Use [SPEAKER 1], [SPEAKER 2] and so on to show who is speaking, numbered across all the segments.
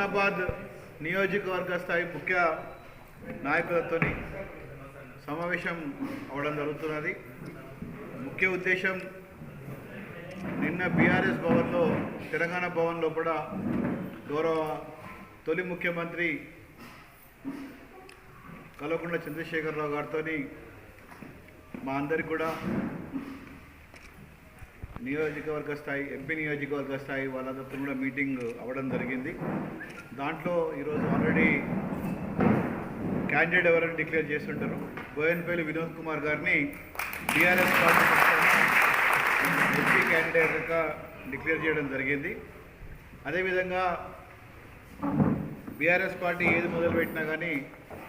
[SPEAKER 1] హుస్నాబాద్ నియోజకవర్గ స్థాయి ముఖ్య నాయకులతో సమావేశం అవడం జరుగుతున్నది. ముఖ్య ఉద్దేశం నిన్న బీఆర్ఎస్ భవన్లో తెలంగాణ భవన్లో కూడా గౌరవ తొలి ముఖ్యమంత్రి కల్వకుంట్ల చంద్రశేఖరరావు గారితో మా అందరికి కూడా నియోజకవర్గ స్థాయి ఎంపీ నియోజకవర్గ స్థాయి వాళ్ళందరితో కూడా మీటింగ్ అవ్వడం జరిగింది. దాంట్లో ఈరోజు ఆల్రెడీ క్యాండిడేట్ ఎవరైనా డిక్లేర్ చేస్తుంటారు. బోయన్పల్లి వినోద్ కుమార్ గారిని టీఆర్ఎస్ పార్టీ ఎంపీ క్యాండిడేట్గా డిక్లేర్ చేయడం జరిగింది. అదేవిధంగా బీఆర్ఎస్ పార్టీ ఏది మొదలుపెట్టినా కానీ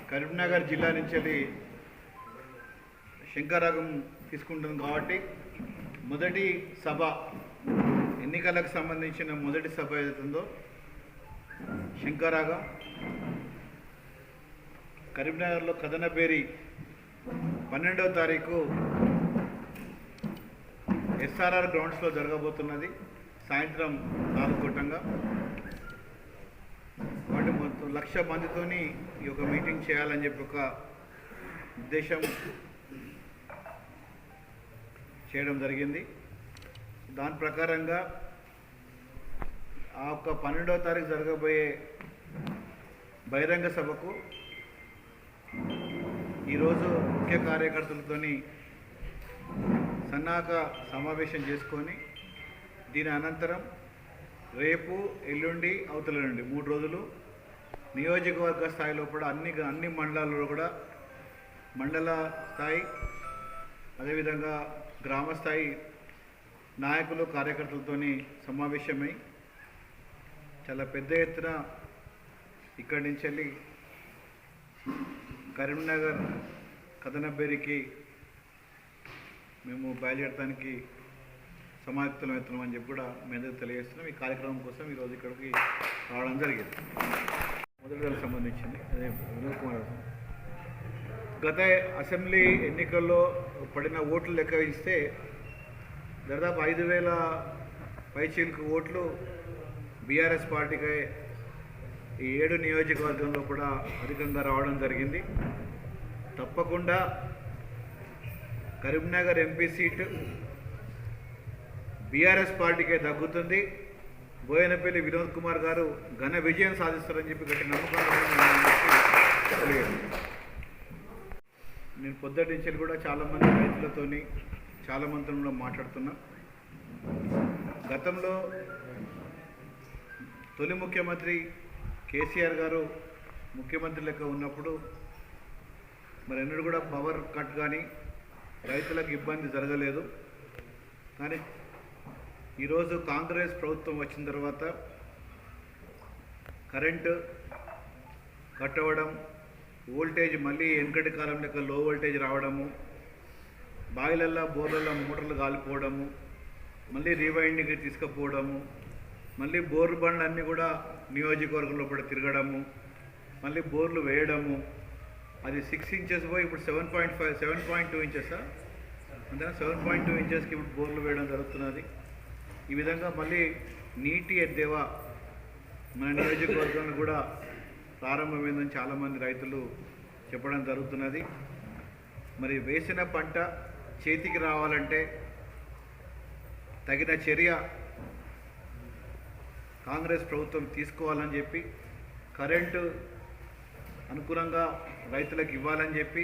[SPEAKER 1] కరీంనగర్ జిల్లా నుంచి శంకరాగం తీసుకుంటుంది కాబట్టి మొదటి సభ ఎన్నికలకు సంబంధించిన మొదటి సభ ఏదైతుందో? శంకరాగా. కరీంనగర్లో కథనబేరి పన్నెండవ తారీఖు ఎస్ఆర్ఆర్ గ్రౌండ్స్లో జరగబోతున్నది. సాయంత్రం నాలుగు వాటి మొత్తం లక్ష మందితోని ఈ యొక్క మీటింగ్ చేయాలని చెప్పి ఒక ఉద్దేశం చేయడం జరిగింది. దాని ప్రకారంగా ఆ యొక్క పన్నెండవ తారీఖు జరగబోయే బహిరంగ సభకు ఈరోజు ముఖ్య కార్యకర్తలతోని సన్నాహక సమావేశం చేసుకొని దీని అనంతరం రేపు ఎల్లుండి అవతల నుండి మూడు రోజులు నియోజకవర్గ స్థాయిలో కూడా అన్ని అన్ని మండలాల్లో కూడా మండల స్థాయి అదేవిధంగా గ్రామస్థాయి నాయకులు కార్యకర్తలతోని సమావేశమై చాలా పెద్ద ఎత్తున ఇక్కడి నుంచి వెళ్ళి కరీంనగర్ కథనబేరికి మేము బయలుదేరడానికి సమాయుక్తం అవుతున్నాం అని చెప్పి కూడా మీ తెలియజేస్తున్నాం. ఈ కార్యక్రమం కోసం ఈరోజు ఇక్కడికి రావడం జరిగింది. మొదటి సంబంధించింది. అదే వినోద్ కుమార్ గారు. గత అసెంబ్లీ ఎన్నికల్లో పడిన ఓట్లు లెక్క ఇస్తే దాదాపు ఐదు వేల పైచీలకు ఓట్లు బీఆర్ఎస్ పార్టీకి ఈ ఏడు నియోజకవర్గంలో కూడా అధికంగా రావడం జరిగింది. తప్పకుండా కరీంనగర్ ఎంపీ సీటు బీఆర్ఎస్ పార్టీకే తగ్గుతుంది. బోయనపల్లి వినోద్ కుమార్ గారు ఘన విజయం సాధిస్తారని చెప్పి గట్టి నమ్మకం నేను పొద్దుటి నుంచి కూడా చాలామంది రైతులతోని చాలామందితో కూడా మాట్లాడుతున్నా. గతంలో తొలి ముఖ్యమంత్రి కేసీఆర్ గారు ముఖ్యమంత్రి లెక్క ఉన్నప్పుడు మరి ఎన్నడూ కూడా పవర్ కట్ కానీ రైతులకు ఇబ్బంది జరగలేదు. కానీ ఈరోజు కాంగ్రెస్ ప్రభుత్వం వచ్చిన తర్వాత కరెంటు కట్టవడం వోల్టేజ్ మళ్ళీ వెనకటి కాలం లెక్క లో వోల్టేజ్ రావడము బావిలల్లో బోర్లలో మోటార్లు కాలిపోవడము మళ్ళీ రీవైండింగ్కి తీసుకుపోవడము మళ్ళీ బోర్లు బండ్లు అన్నీ కూడా నియోజకవర్గంలో కూడా తిరగడము మళ్ళీ బోర్లు వేయడము. అది సిక్స్ ఇంచెస్ పోయి ఇప్పుడు seven point five seven point two ఇంచెసా అంతేనా? సెవెన్ పాయింట్ టూ ఇంచెస్కి ఇప్పుడు బోర్లు వేయడం జరుగుతున్నది. ఈ విధంగా మళ్ళీ నీటి ఎద్దేవా మన నియోజకవర్గంలో కూడా ప్రారంభమైందని చాలామంది రైతులు చెప్పడం జరుగుతున్నది. మరి వేసిన పంట చేతికి రావాలంటే తగిన చర్య కాంగ్రెస్ ప్రభుత్వం తీసుకోవాలని చెప్పి కరెంటు అనుకూలంగా రైతులకు ఇవ్వాలని చెప్పి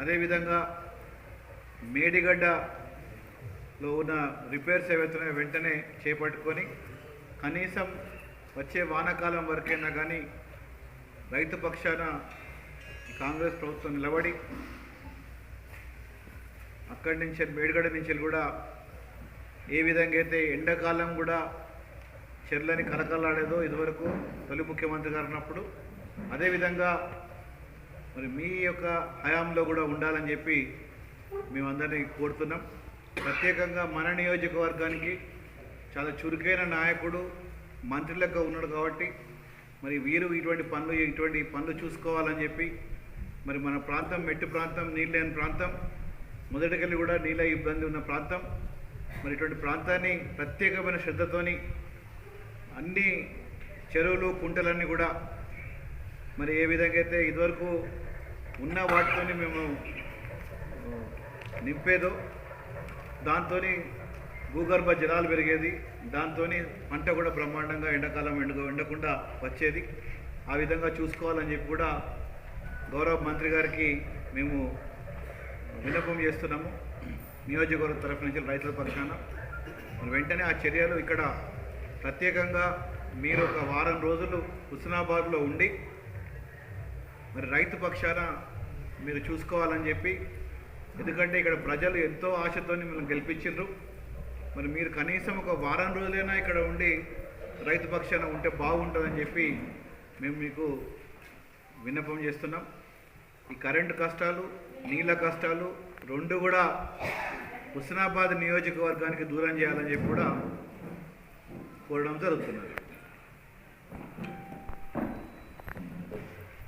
[SPEAKER 1] అదేవిధంగా మేడిగడ్డలో ఉన్న రిపేర్స్ ఏవైతున్నాయో వెంటనే చేపట్టుకొని కనీసం వచ్చే వానాకాలం వరకైనా కానీ రైతు పక్షాన కాంగ్రెస్ ప్రభుత్వం నిలబడి అక్కడి నుంచి మేడిగడ నుంచి కూడా ఏ విధంగా అయితే ఎండాకాలం కూడా చెర్లని కలకలాడేదో ఇదివరకు తొలి ముఖ్యమంత్రి గారు ఉన్నప్పుడు అదేవిధంగా మరి మీ యొక్క హయాంలో కూడా ఉండాలని చెప్పి మేమందరినీ కోరుతున్నాం. ప్రత్యేకంగా మన నియోజకవర్గానికి చాలా చురుకైన నాయకుడు మంత్రి లెక్క ఉన్నాడు కాబట్టి మరి వీరు ఇటువంటి పనులు ఇటువంటి పనులు చూసుకోవాలని చెప్పి మరి మన ప్రాంతం మెట్టు ప్రాంతం నీళ్ళు లేని ప్రాంతం మొదటికెళ్ళి కూడా నీళ్ళ ఇబ్బంది ఉన్న ప్రాంతం. మరి ఇటువంటి ప్రాంతాన్ని ప్రత్యేకమైన శ్రద్ధతోని అన్ని చెరువులు కుంటలన్నీ కూడా మరి ఏ విధంగా అయితే ఇదివరకు ఉన్న వాటితోని మేము నింపేదో దాంతో భూగర్భ జలాలు పెరిగేది దాంతో పంట కూడా బ్రహ్మాండంగా ఎండాకాలం ఎండ ఎండకుండా వచ్చేది. ఆ విధంగా చూసుకోవాలని చెప్పి కూడా గౌరవ మంత్రి గారికి మేము విన్నపం చేస్తున్నాము. నియోజకవర్గ తరఫు నుంచి రైతుల పక్షాన. వెంటనే ఆ చర్యలు ఇక్కడ ప్రత్యేకంగా మీరు ఒక వారం రోజులు హుస్నాబాద్లో ఉండి మరి రైతు పక్షాన మీరు చూసుకోవాలని చెప్పి ఎందుకంటే ఇక్కడ ప్రజలు ఎంతో ఆశతో మిమ్మల్ని గెలిపించిండ్రు. మరి మీరు కనీసం ఒక వారం రోజులైనా ఇక్కడ ఉండి రైతు పక్షాన ఉంటే బాగుంటుందని చెప్పి మేము మీకు విన్నపం చేస్తున్నాం. ఈ కరెంటు కష్టాలు నీళ్ళ కష్టాలు రెండు కూడా హుస్నాబాద్ నియోజకవర్గానికి దూరం చేయాలని చెప్పి కూడా కోరడం జరుగుతున్నది.